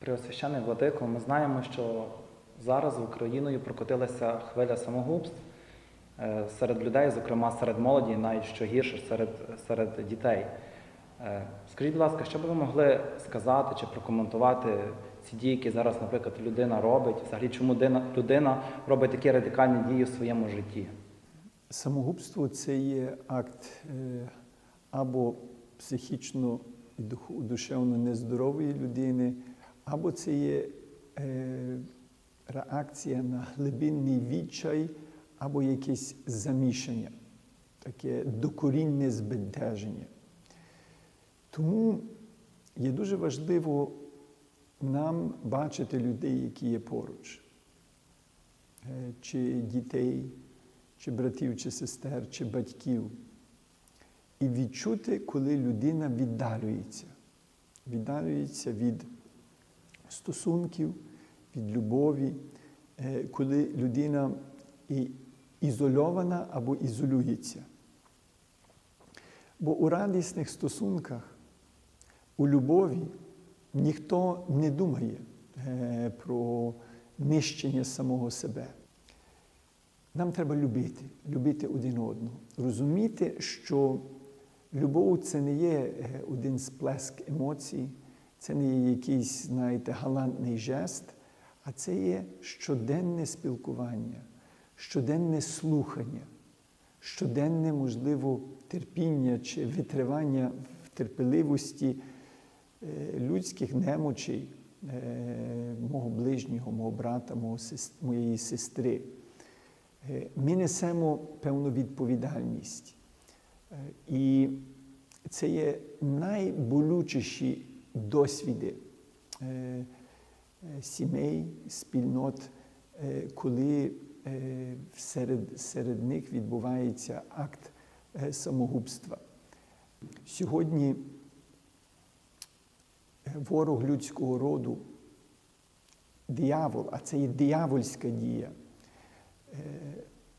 Преосвящений Владико, ми знаємо, що зараз Україною прокотилася хвиля самогубств е, серед людей, зокрема серед молоді, навіть що гірше серед, серед дітей. Е, Скажіть, будь ласка, що би ви могли сказати чи прокоментувати ці дії, які зараз, наприклад, людина робить? Взагалі, чому людина, робить такі радикальні дії в своєму житті? Самогубство це є акт е, або психічно і душевно нездорової людини, або це є е, реакція на глибинний відчай, або якесь замішання, таке докорінне збентеження. Тому є дуже важливо нам бачити людей, які є поруч, Е, чи дітей, чи братів, чи сестер, чи батьків. І відчути, коли людина віддалюється, віддалюється від стосунків, від любові, е, коли людина і ізольована або ізолюється. Бо у радісних стосунках, у любові ніхто не думає е, про нищення самого себе. Нам треба любити, любити один одного, розуміти, що любов це не є е, один сплеск емоцій, це не є якийсь, знаєте, галантний жест, а це є щоденне спілкування, щоденне слухання, щоденне, можливо, терпіння чи витривання в терпеливості е, людських немочей е, мого ближнього, мого брата, моєї сестри. Е, Ми несемо певну відповідальність. І це є найболючіші досвіди е, сімей, спільнот, е, коли е, серед, серед них відбувається акт самогубства. Сьогодні ворог людського роду, диявол, а це є диявольська дія,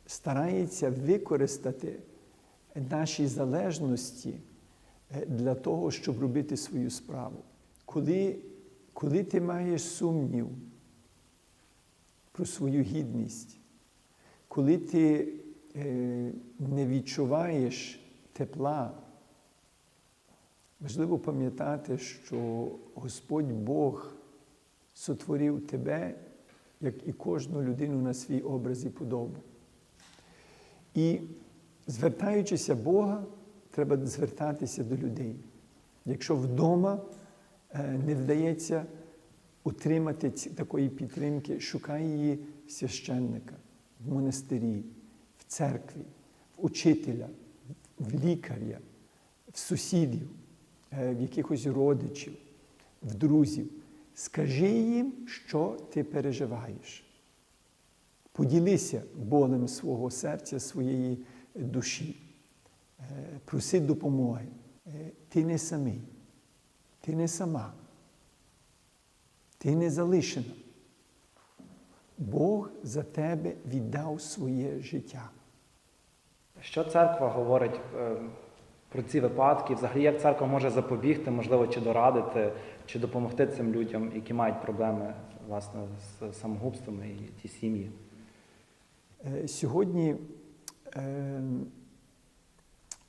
старається використати наші залежності для того, щоб робити свою справу. Коли, коли ти маєш сумнів про свою гідність, коли ти е, не відчуваєш тепла, важливо пам'ятати, що Господь Бог сотворив тебе, як і кожну людину на свій образ і подобу. І звертаючися Бога, треба звертатися до людей. Якщо вдома не вдається утримати такої підтримки, шукай її в священника, в монастирі, в церкві, в учителя, в лікаря, в сусідів, е, в якихось родичів, в друзів. Скажи їм, що ти переживаєш. Поділися болем свого серця, своєї душі. Е, Проси допомоги. Е, Ти не самий, ти не сама. Ти не залишена. Бог за тебе віддав своє життя. Що церква говорить е, про ці випадки? Взагалі, як церква може запобігти, можливо, чи дорадити, чи допомогти цим людям, які мають проблеми власне з самогубствами і ті сім'ї? Е, Сьогодні е,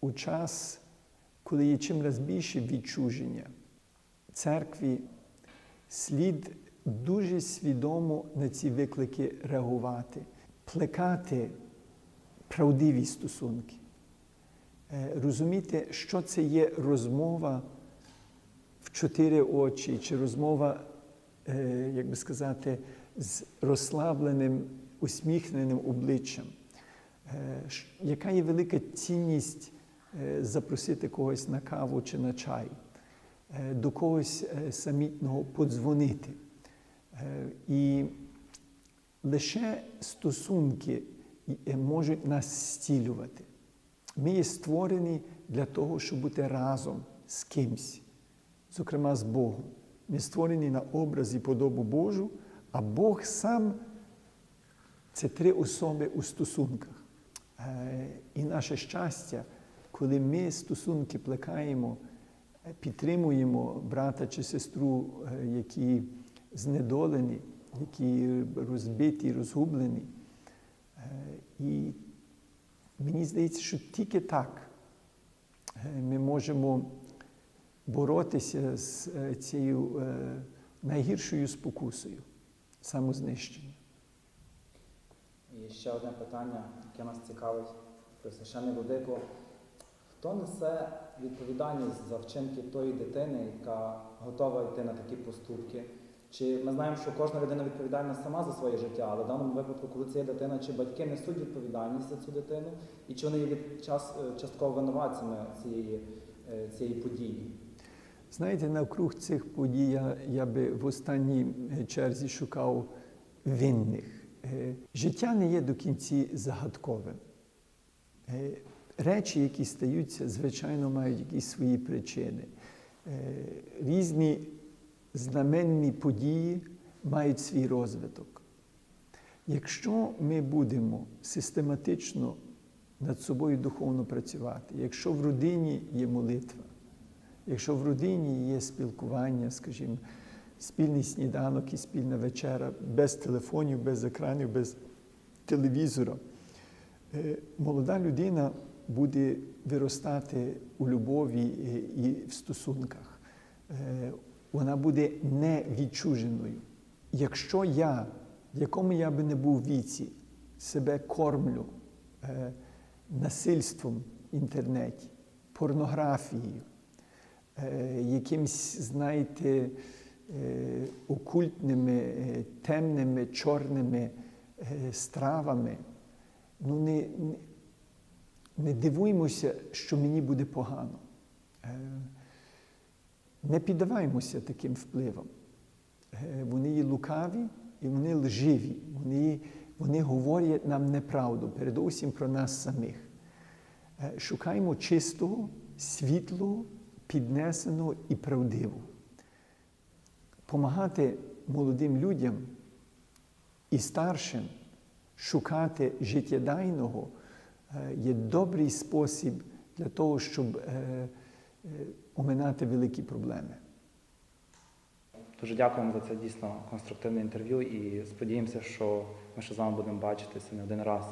у час, коли є чимраз більше відчуження, церкві слід дуже свідомо на ці виклики реагувати, плекати правдиві стосунки, Е, розуміти, що це є розмова в чотири очі, чи розмова, е, як би сказати, з розслабленим, усміхненим обличчям. Е, Яка є велика цінність запросити когось на каву чи на чай, до когось е, самітного подзвонити. Е, І лише стосунки е, можуть нас зцілювати. Ми є створені для того, щоб бути разом з кимсь, зокрема з Богом. Ми створені на образ і подобу Божу, а Бог сам це три особи у стосунках. Е, І наше щастя, коли ми стосунки плекаємо, е, підтримуємо брата чи сестру, е, які знедолені, які розбиті, розгублені. Е, І мені здається, що тільки так е, ми можемо боротися з цією найгіршою спокусою самознищення. І ще одне питання, яке нас цікавить, священний Владико. Хто несе відповідальність за вчинки тої дитини, яка готова йти на такі поступки? Чи ми знаємо, що кожна людина відповідальна сама за своє життя, але в даному випадку, коли це є дитина, чи батьки несуть відповідальність за цю дитину, і чи вони є від час, е, частково винуватцями цієї, е, цієї події? Знаєте, навкруг цих подій я, я би в останній е, черзі шукав винних. Життя не є до кінці загадковим. Речі, які стаються, звичайно, мають якісь свої причини. Е, Різні знаменні події мають свій розвиток. Якщо ми будемо систематично над собою духовно працювати, якщо в родині є молитва, якщо в родині є спілкування, скажімо, спільний сніданок і спільна вечера, без телефонів, без екранів, без телевізора, е, молода людина буде виростати у любові і в стосунках. Е, Вона буде не відчуженою. Якщо я, в якому я би не був віці, себе кормлю е, насильством в інтернеті, порнографією, е, якимсь, знаєте, е, окультними, темними, чорними стравами, ну не, не, дивуймося, що мені буде погано. Е, Не піддаваймося таким впливам. Е, Вони є лукаві і вони лживі. Вони, вони говорять нам неправду, передусім про нас самих. Е, Шукаймо чистого, світлого, піднесеного і правдивого. Помагати молодим людям і старшим шукати життєдайного є добрий спосіб для того, щоб е, е, оминати великі проблеми. Дуже дякуємо за це дійсно конструктивне інтерв'ю і сподіємося, що ми ще з вами будемо бачитися не один раз.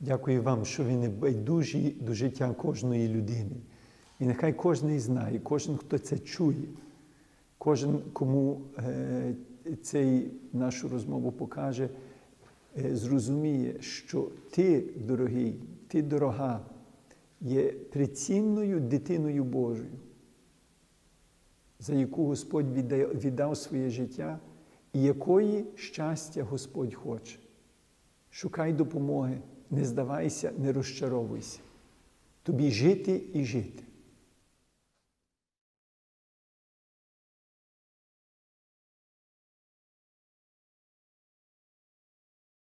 Дякую вам, що ви не байдужі до життя кожної людини. І нехай кожен знає, кожен, хто це чує, кожен, кому е, цей нашу розмову покаже, е, зрозуміє, що ти, дорогий, ти дорога, є прицінною дитиною Божою, за яку Господь віддав, віддав своє життя, і якої щастя Господь хоче. Шукай допомоги, не здавайся, не розчаровуйся. Тобі жити і жити.